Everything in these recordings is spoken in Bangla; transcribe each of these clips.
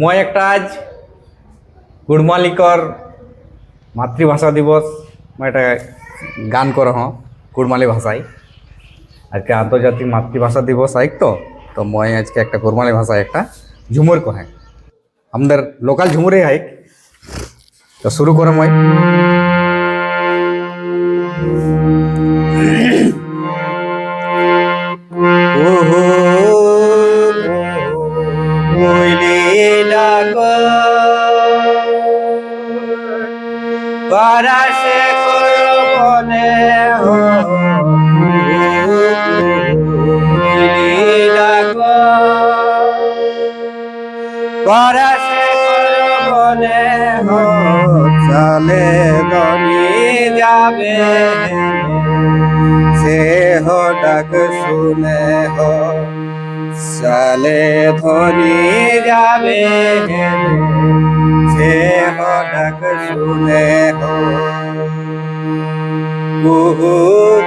মই একটা আজ কুড়মালিকর মাতৃভাষা দিবস। মই একটা গান করা হ্যাঁ কুড়মালি ভাষায়। আজকে আন্তর্জাতিক মাতৃভাষা দিবস আইক তো? তো মই আজকে একটা কুড়মালি ভাষায় একটা ঝুমুর কহে। আমাদের লোকাল ঝুমুরে হাইক তো শুরু করে মই। চলে দনি যাবে। সে হো ডাক শুনে হো চলে ধনি যাবে। সে হো ডাক শুনে হো, কুহু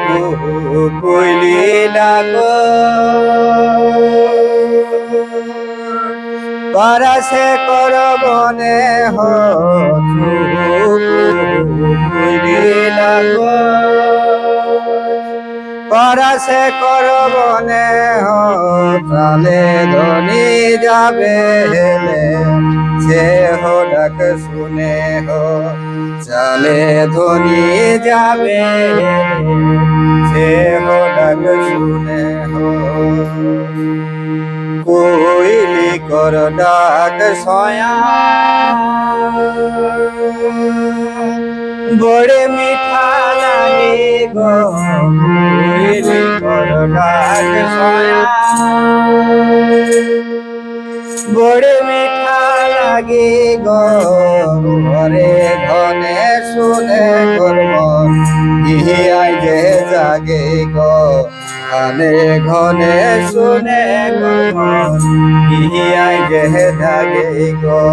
কুহু কুইলি ডাকো। পারাসে করবনে পরাসে করবনে হো তালে ধনি যাবে হেলে। সে হো ডাক শুনে হো, চালে ধনি যাবে হেলে। সে হো ডাক শুনে কর ডাক সয়া। বড়ে মিঠা লাগে গো কর ডাক সয়া। বড়ে মিঠা লাগে গো ঘরে ধনে শুনে কর্ম ইহাই যে জাগে গো ঘনে ঘনে শুনে কর্ম আই যে জাগে গো।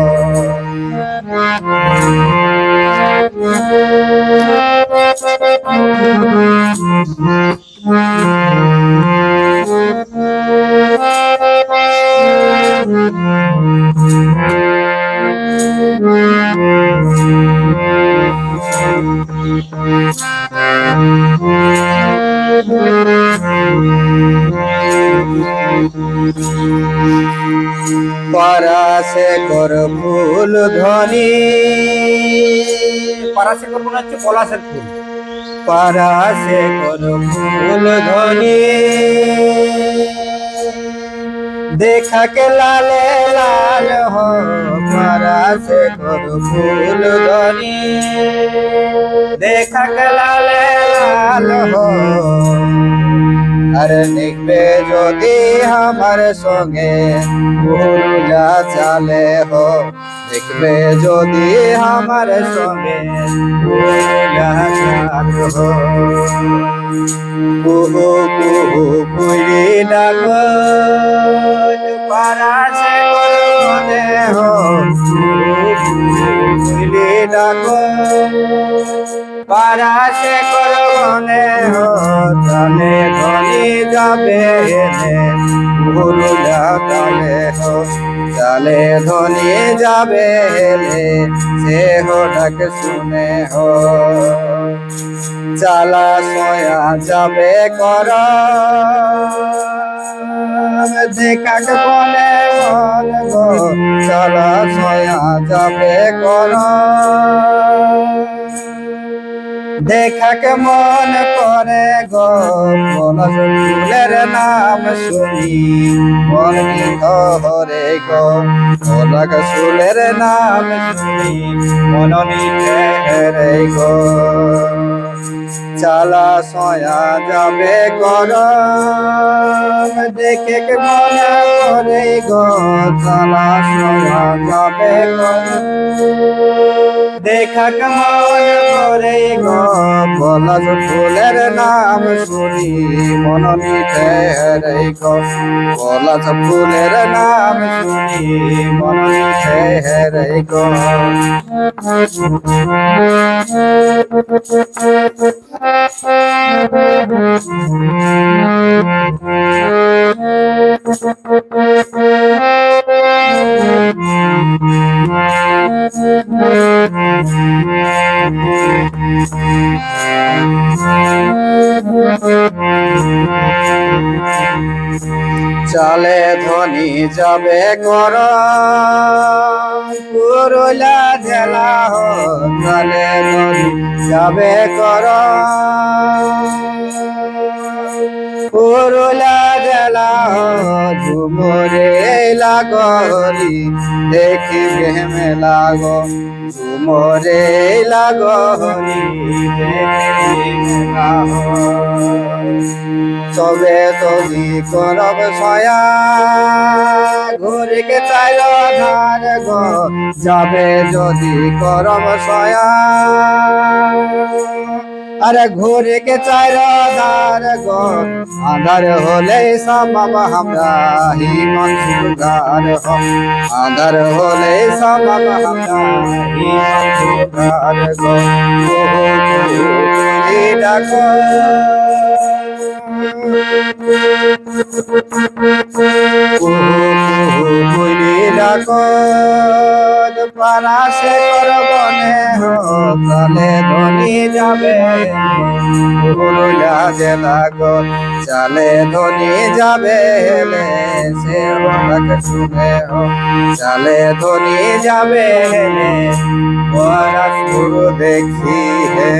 পরাসে কর ফুল ধনি কর মনে হচ্ছে পলাশের ফুল। পরাসে কর ফুল ধনি দেখা কে লালে লাল হো কর ফুল ধনি দেখা কে লালে লাল হো দেখবে যদি আমার সঙ্গে ভুলা চালে হো, দেখবে যদি আমার সঙ্গে ভুলা চাল হো। কুহু কুহু কুড়ি ডাক পারাসে মনে হো কুড়ি ডাক পারাসে করবনে হো, তালে যাবে হো তালে ধনি যাবে সে ডাক শুনে হো। চালা সয়া যাবে কর দেখাক বলে চালা সয়া যাবে কর। দেখাকে মন করে গো? পলাশ ফুলের নাম শুনি। মন হরে গো? পলাশ ফুলের নাম শুনি। মন রে গো। চালা সয়া যাবে কর দেখে মনে করে গো? চালা সয়া যাবে কর দেখা কামন করে গো পলাশ ফুলের নাম শুনি মন মিটে রে গো পলাশ ফুলের নাম শুনি মন মিটে রে গো Thank you. যাবে কর পুরুলা জেলা হো চলে ধনী যাবে কর পুরুলা জেলা হো ঝুমরে লাগরি, দেখিবে মেলাগ ঝুমরে লাগরি, দেখিবে মেলাগ তবে তলি করব সয়া ঘুরিকে চাই ধার গো যাবে যদি করব সয়া আরে ঘুরিকে চাই ধার গো আধার হলে সম্ভব আমরা হিমন সুগার আধার হলে সম্ভব আমরা গো ডাকো পারাসে করবনে হলে ধনী যাবে পুরুলিয়া জেলা চালে ধনী যাবে। সে শুনে চালে ধনী যাবে হেলে দেখি হে